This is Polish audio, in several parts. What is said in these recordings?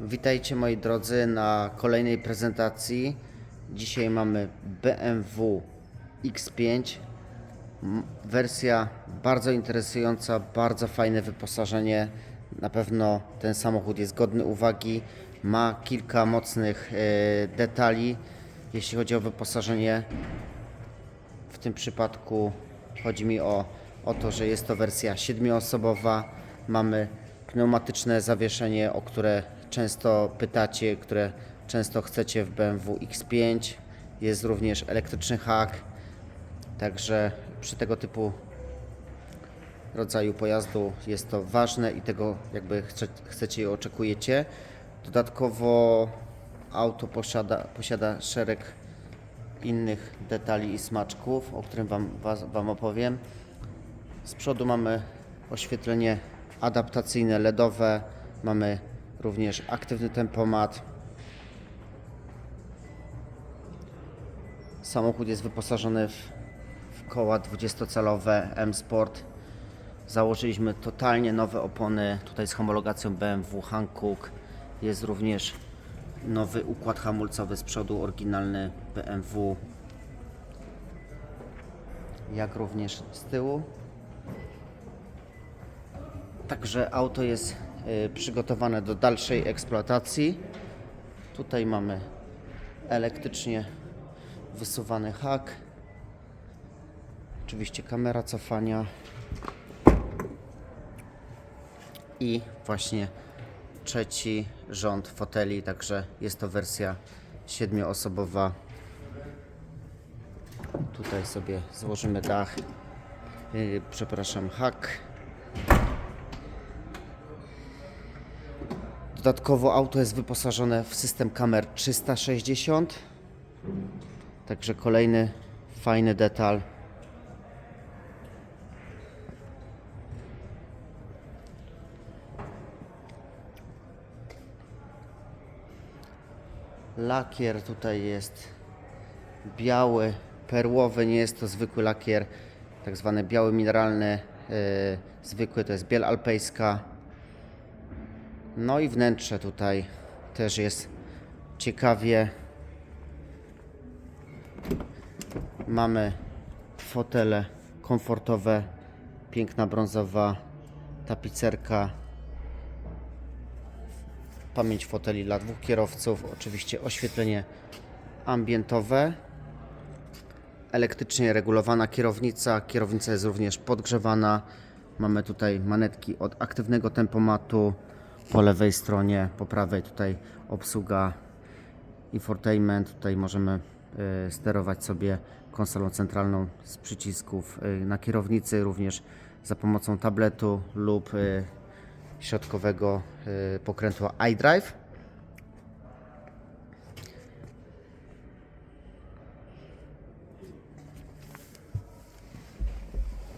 Witajcie moi drodzy na kolejnej prezentacji. Dzisiaj mamy BMW X5. M- Wersja bardzo interesująca, bardzo fajne wyposażenie. Na pewno ten samochód jest godny uwagi. Ma kilka mocnych e, detali, jeśli chodzi o wyposażenie. W tym przypadku chodzi mi o, o to, że jest to wersja siedmioosobowa. Mamy pneumatyczne zawieszenie, o które często pytacie, które często chcecie w BMW X5. Jest również elektryczny hak. Także przy tego typu rodzaju pojazdu jest to ważne i tego jakby chce, chcecie i oczekujecie. Dodatkowo auto posiada, posiada szereg innych detali i smaczków, o którym wam, was, wam opowiem. Z przodu mamy oświetlenie adaptacyjne LEDowe, mamy również aktywny tempomat. Samochód jest wyposażony w, w koła 20-calowe M Sport. Założyliśmy totalnie nowe opony, tutaj z homologacją BMW Hankook. Jest również nowy układ hamulcowy z przodu, oryginalny BMW. Jak również z tyłu. Także auto jest przygotowane do dalszej eksploatacji. Tutaj mamy elektrycznie wysuwany hak. Oczywiście kamera cofania. I właśnie trzeci rząd foteli, także jest to wersja siedmioosobowa. Tutaj sobie złożymy dach, yy, przepraszam, hak. Dodatkowo auto jest wyposażone w system kamer 360. Także kolejny fajny detal. Lakier tutaj jest biały, perłowy, nie jest to zwykły lakier, tak zwany biały mineralny, yy, zwykły to jest biel alpejska. No i wnętrze tutaj też jest ciekawie. Mamy fotele komfortowe, piękna brązowa tapicerka, pamięć foteli dla dwóch kierowców, oczywiście oświetlenie ambientowe, elektrycznie regulowana kierownica, kierownica jest również podgrzewana, mamy tutaj manetki od aktywnego tempomatu, po lewej stronie, po prawej tutaj obsługa infotainment, tutaj możemy y, sterować sobie konsolą centralną z przycisków y, na kierownicy, również za pomocą tabletu lub y, środkowego pokrętła iDrive.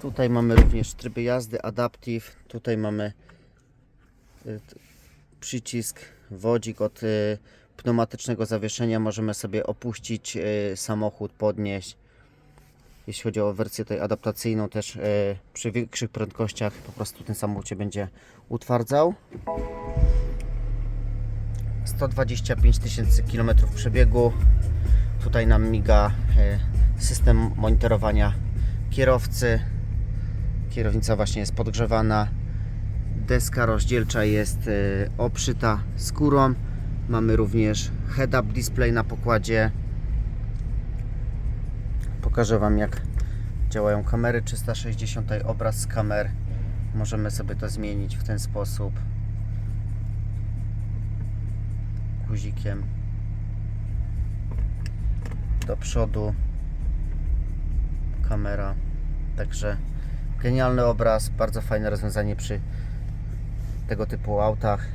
Tutaj mamy również tryby jazdy Adaptive. Tutaj mamy przycisk, wodzik od y, pneumatycznego zawieszenia. Możemy sobie opuścić y, samochód, podnieść. Jeśli chodzi o wersję tej adaptacyjną, też y, przy większych prędkościach po prostu ten samochód się będzie utwardzał. 125 tysięcy km przebiegu. Tutaj nam miga y, system monitorowania kierowcy. Kierownica właśnie jest podgrzewana. Deska rozdzielcza jest y, obszyta skórą. Mamy również head-up display na pokładzie. Pokażę Wam jak działają kamery 360. Obraz z kamer. Możemy sobie to zmienić w ten sposób. Guzikiem do przodu. Kamera. Także genialny obraz, bardzo fajne rozwiązanie przy tego typu autach.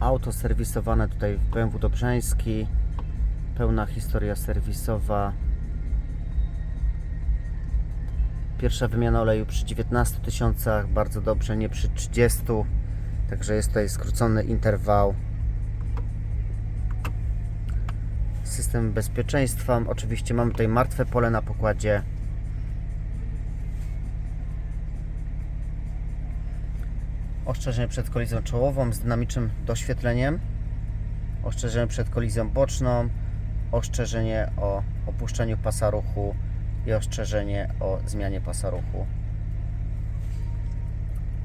Auto serwisowane tutaj w BMW Dobrzeński. Pełna historia serwisowa. Pierwsza wymiana oleju przy 19 tysiącach, bardzo dobrze, nie przy 30. Także jest tutaj skrócony interwał. system bezpieczeństwa. Oczywiście mamy tutaj martwe pole na pokładzie. Ostrzeżenie przed kolizją czołową z dynamicznym doświetleniem. Ostrzeżenie przed kolizją boczną. Ostrzeżenie o opuszczeniu pasa ruchu i ostrzeżenie o zmianie pasa ruchu.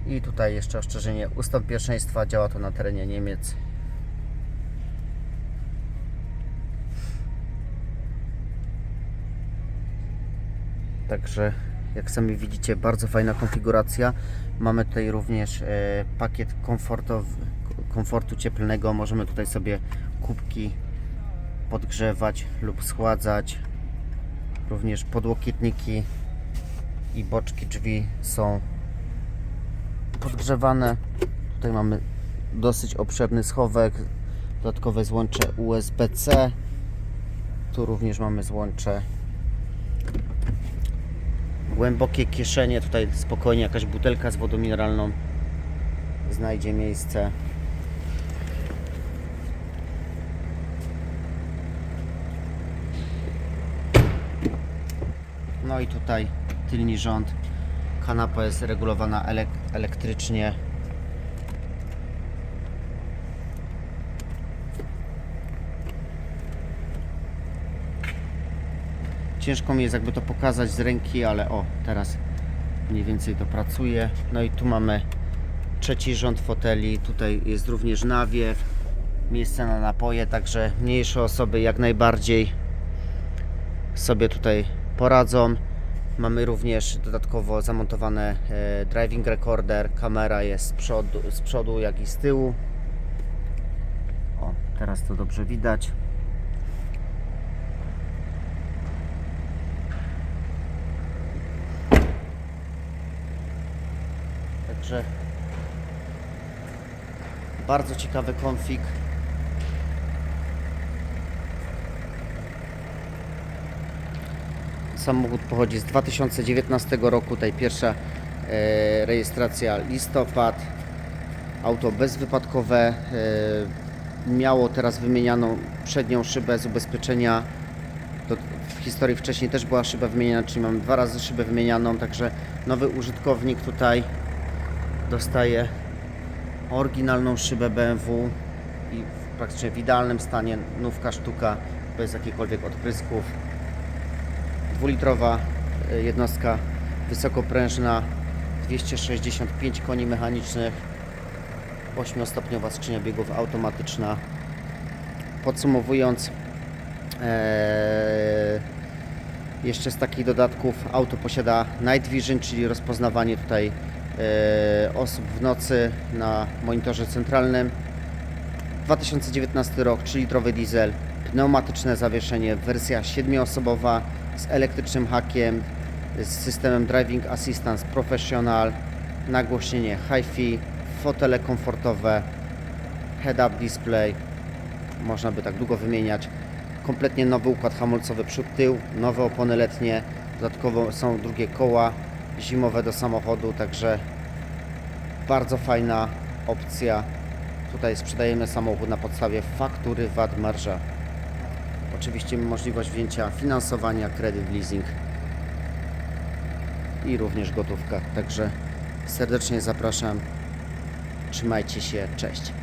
I tutaj jeszcze ostrzeżenie ustąp pierwszeństwa. Działa to na terenie Niemiec Także jak sami widzicie, bardzo fajna konfiguracja. Mamy tutaj również e, pakiet komfortu cieplnego. Możemy tutaj sobie kubki podgrzewać lub schładzać. Również podłokietniki i boczki drzwi są podgrzewane. Tutaj mamy dosyć obszerny schowek, dodatkowe złącze USB-C. Tu również mamy złącze głębokie kieszenie. Tutaj spokojnie jakaś butelka z wodą mineralną znajdzie miejsce. No i tutaj tylni rząd. Kanapa jest regulowana elek elektrycznie. Ciężko mi jest jakby to pokazać z ręki, ale o, teraz mniej więcej to pracuje. No i tu mamy trzeci rząd foteli. Tutaj jest również nawiew, miejsce na napoje, także mniejsze osoby jak najbardziej sobie tutaj poradzą. Mamy również dodatkowo zamontowane e, driving recorder. Kamera jest z przodu, z przodu jak i z tyłu. O, teraz to dobrze widać. Także bardzo ciekawy konfig. Samochód pochodzi z 2019 roku, tutaj pierwsza e, rejestracja listopad. Auto bezwypadkowe. E, miało teraz wymienianą przednią szybę z ubezpieczenia. To w historii wcześniej też była szyba wymieniana, czyli mamy dwa razy szybę wymienianą, także nowy użytkownik tutaj dostaje oryginalną szybę BMW i praktycznie w idealnym stanie, nówka sztuka, bez jakichkolwiek odprysków. Dwulitrowa y, jednostka wysokoprężna, 265 koni mechanicznych, 8-stopniowa skrzynia biegów automatyczna. Podsumowując, e, jeszcze z takich dodatków auto posiada Night Vision, czyli rozpoznawanie tutaj e, osób w nocy na monitorze centralnym. 2019 rok, 3-litrowy diesel, pneumatyczne zawieszenie, wersja 7-osobowa z elektrycznym hakiem, z systemem Driving Assistance Professional, nagłośnienie Hi-Fi, fotele komfortowe, head-up display, można by tak długo wymieniać. Kompletnie nowy układ hamulcowy przód-tył, nowe opony letnie, dodatkowo są drugie koła zimowe do samochodu, także bardzo fajna opcja. Tutaj sprzedajemy samochód na podstawie faktury VAT marża. Oczywiście możliwość wzięcia finansowania, kredyt, leasing i również gotówka. Także serdecznie zapraszam. Trzymajcie się, cześć.